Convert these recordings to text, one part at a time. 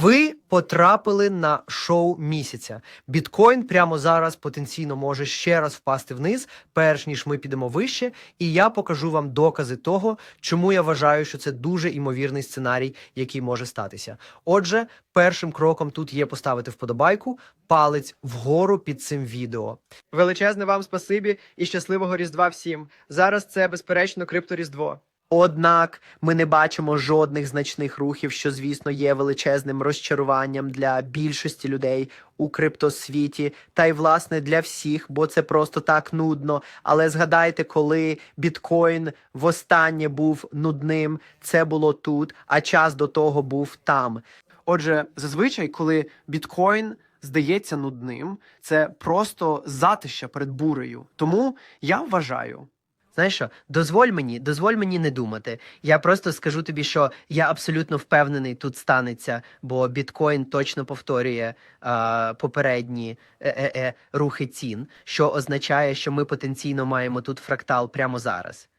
Ви потрапили на шоу місяця. Біткоін прямо зараз потенційно може ще раз впасти вниз, перш ніж ми підемо вище. І я покажу вам докази того, чому я вважаю, що це дуже імовірний сценарій, який може статися. Отже, першим кроком тут є поставити вподобайку, палець вгору під цим відео. Величезне вам спасибі і щасливого Різдва всім. Зараз це безперечно крипторіздво. Однак ми не бачимо жодних значних рухів, що, звісно, є величезним розчаруванням для більшості людей у криптосвіті, та й власне для всіх, бо це просто так нудно. Але згадайте, коли біткоін востаннє був нудним, це було тут, а час до того був там. Отже, зазвичай, коли біткоін здається нудним, це просто затища перед бурею. Тому я вважаю. Знаєш що, дозволь мені, дозволь мені не думати. Я просто скажу тобі, що я абсолютно впевнений, тут станеться, бо біткоін точно повторює е, попередні е-е-е рухи цін, що означає, що ми потенційно маємо тут фрактал прямо зараз.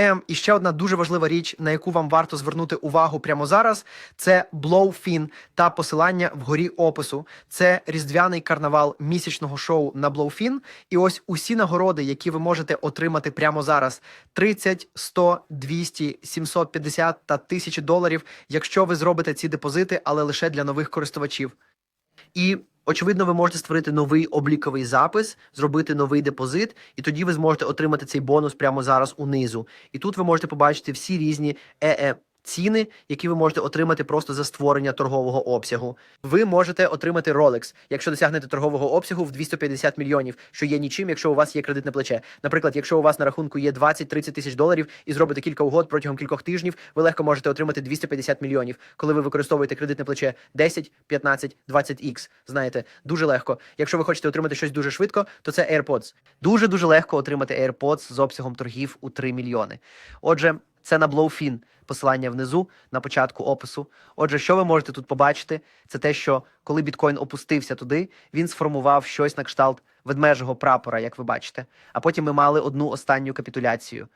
Ем, і ще одна дуже важлива річ, на яку вам варто звернути увагу прямо зараз, це Blowfin та посилання вгорі опису. Це різдвяний карнавал місячного шоу на Blowfin. І ось усі нагороди, які ви можете отримати прямо зараз: 30, 100, 200, 750 та 1000 доларів, якщо ви зробите ці депозити, але лише для нових користувачів. І очевидно, ви можете створити новий обліковий запис, зробити новий депозит, і тоді ви зможете отримати цей бонус прямо зараз унизу. І тут ви можете побачити всі різні ЕЕ. Ціни, які ви можете отримати просто за створення торгового обсягу. Ви можете отримати Rolex, якщо досягнете торгового обсягу в 250 мільйонів, що є нічим, якщо у вас є кредитне плече. Наприклад, якщо у вас на рахунку є 20-30 тисяч доларів і зробите кілька угод протягом кількох тижнів, ви легко можете отримати 250 мільйонів, коли ви використовуєте кредитне плече 10, 15, 20x. Знаєте, дуже легко. Якщо ви хочете отримати щось дуже швидко, то це AirPods. Дуже дуже легко отримати AirPods з обсягом торгів у 3 мільйони. Отже, це на Blowfin. Посилання внизу на початку опису. Отже, що ви можете тут побачити, це те, що коли біткоін опустився туди, він сформував щось на кшталт ведмежого прапора, як ви бачите. А потім ми мали одну останню капітуляцію.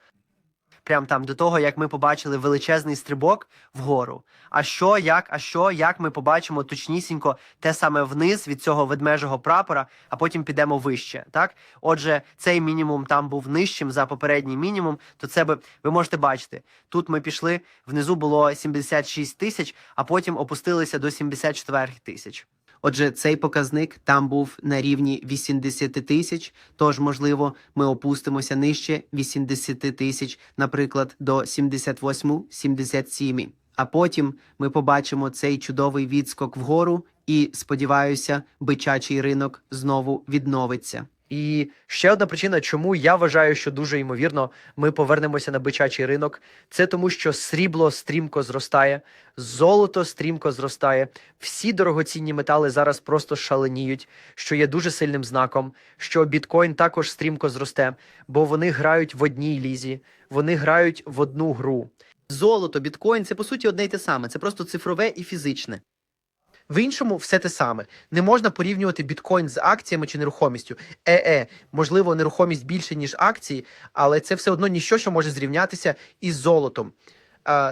Прям там до того, як ми побачили величезний стрибок вгору. А що, як, а що, як ми побачимо точнісінько те саме вниз від цього ведмежого прапора, а потім підемо вище. Так, отже, цей мінімум там був нижчим за попередній мінімум. То це би ви можете бачити. Тут ми пішли, внизу було 76 тисяч, а потім опустилися до 74 тисяч. Отже, цей показник там був на рівні 80 тисяч, тож, можливо, ми опустимося нижче 80 тисяч, наприклад, до 78-77. А потім ми побачимо цей чудовий відскок вгору, і сподіваюся, бичачий ринок знову відновиться. І ще одна причина, чому я вважаю, що дуже ймовірно ми повернемося на бичачий ринок, це тому, що срібло стрімко зростає, золото стрімко зростає. Всі дорогоцінні метали зараз просто шаленіють, що є дуже сильним знаком, що біткоін також стрімко зросте, бо вони грають в одній лізі, вони грають в одну гру. Золото, біткоін це по суті одне й те саме, це просто цифрове і фізичне. В іншому все те саме. Не можна порівнювати біткоін з акціями чи нерухомістю. Е-е, можливо, нерухомість більше, ніж акції, але це все одно ніщо, що може зрівнятися із золотом.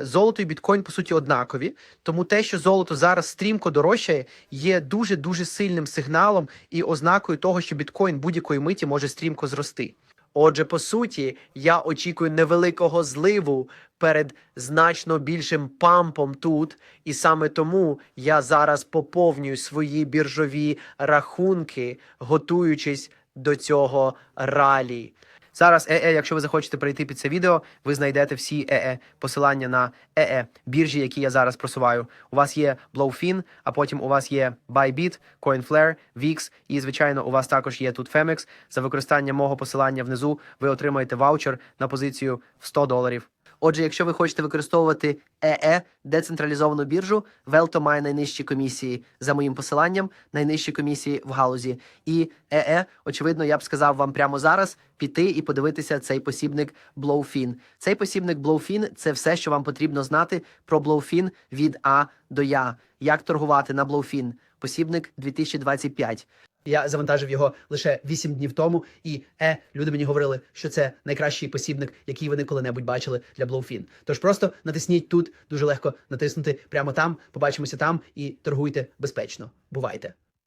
Золото і біткоін, по суті, однакові. Тому те, що золото зараз стрімко дорожчає, є дуже дуже сильним сигналом і ознакою того, що біткоін будь-якої миті може стрімко зрости. Отже, по суті, я очікую невеликого зливу перед значно більшим пампом тут, і саме тому я зараз поповнюю свої біржові рахунки, готуючись до цього ралі. Зараз ЕЕ, якщо ви захочете перейти під це відео, ви знайдете всі ЕЕ посилання на ЕЕ біржі, які я зараз просуваю. У вас є Blowfin, а потім у вас є Bybit, CoinFlare, VIX, і звичайно, у вас також є тут Femex. За використання мого посилання внизу ви отримаєте ваучер на позицію в 100 доларів. Отже, якщо ви хочете використовувати ЕЕ децентралізовану біржу, Велто має найнижчі комісії за моїм посиланням, найнижчі комісії в галузі. І ЕЕ, очевидно, я б сказав вам прямо зараз піти і подивитися цей посібник Blowfin. Цей посібник Blowfin – це все, що вам потрібно знати про Blowfin від А до Я. Як торгувати на Blowfin. Посібник 2025. Я завантажив його лише 8 днів тому, і е, люди мені говорили, що це найкращий посібник, який вони коли-небудь бачили для Blowfin. Тож просто натисніть тут, дуже легко натиснути прямо там. Побачимося там і торгуйте безпечно. Бувайте!